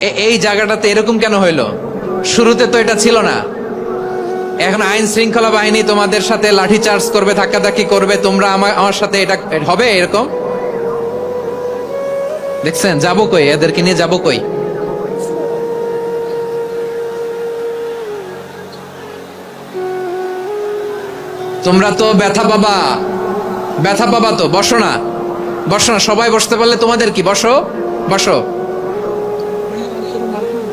এই জায়গাটাতে এরকম কেন হইল? শুরুতে তো এটা ছিল না। এখন আইন শৃঙ্খলা বাহিনী তোমাদের সাথে লাঠি চার্জ করবে, ধাক্কাধাক্কি করবে, তোমরা আমার আমার সাথে এটা হবে এরকম? দেখছেন? যাব কই? এদেরকে নিয়ে যাব কই? তোমরা তো ব্যথা পাবা। ব্যথা পাবা তো। বসো না। বসো না, সবাই বসতে পারলে তোমাদের কি? বসো। বসো।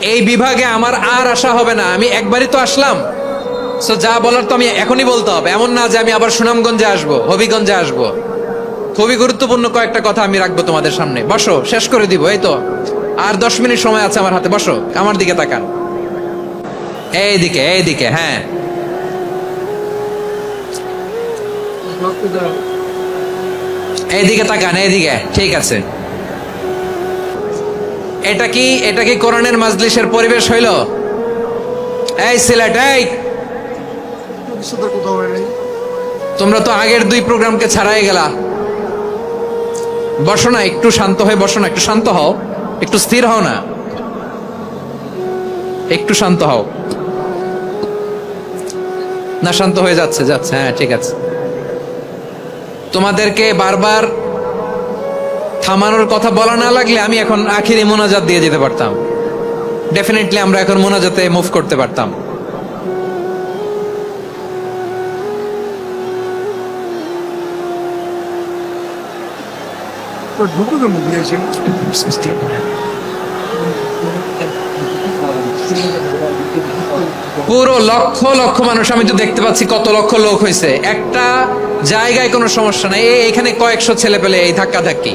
এই বিভাগে আমার আর আশা হবে না, আমি একবারই তো আসলাম। সো যা বলার তো আমি এখনই বলতে হবে। এমন না যে আমি আবার সুনামগঞ্জে আসব, হবিগঞ্জে আসব। খুবই গুরুত্বপূর্ণ কয়েকটা কথা আমি রাখব তোমাদের সামনে। বসো, শেষ করে দিব, এই তো। আর দশ মিনিট সময় আছে আমার হাতে, বসো, আমার দিকে তাকান। এইদিকে এইদিকে হ্যাঁ। এইদিকে তাকান, এইদিকে, ঠিক আছে। এটা কি এটা কি কোরআনের মাজলিসের পরিবেশ হইল? এই সিলেট, এই! তোমরা তো আগের দুই প্রোগ্রামকে ছাড়াই গেলা। বসো না, একটু শান্ত হয়ে বসো না, একটু শান্ত হও। একটু স্থির হও না। একটু শান্ত হও। না, শান্ত হয়ে যাচ্ছে যাচ্ছে হ্যাঁ ঠিক আছে। তোমাদেরকে বারবার থামানোর কথা বলা না লাগলে আমি এখন আখিরি মোনাজাত দিয়ে যেতে পারতাম। ডেফিনেটলি আমরা এখন মোনাজাতে মুভ করতে পারতাম। পুরো লক্ষ লক্ষ মানুষ আমি তো দেখতে পাচ্ছি কত লক্ষ লোক হয়েছে। একটা জায়গায় কোনো সমস্যা নাই। এখানে কয়েকশো ছেলে পেলে এই ধাক্কা ধাক্কি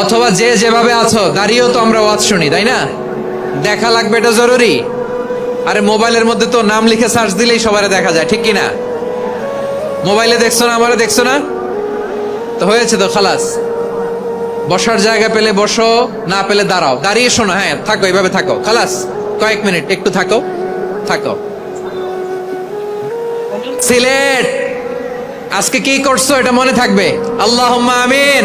অথবা যে যেভাবে আছো, দাঁড়িয়েও তো আমরা ওয়াজ শুনি, তাই না? দেখা লাগবে, এটা জরুরি। আরে মোবাইলের মধ্যে তো নাম লিখে সার্চ দিলেই সবারে দেখা যায়, ঠিক কি না মোবাইলে দেখছ না, আমারে দেখছ না? তো হয়েছে তো, খালাস। বসার জায়গা পেলে বসো, না পেলে দাঁড়াও। দাঁড়িয়ে শোনো হ্যাঁ থাকো এভাবে থাকো। খালাস, কয়েক মিনিট, একটু থাকো থাকো। সিলেট, আজকে কি করছ, এটা মনে থাকবে? আল্লাহ আমিন।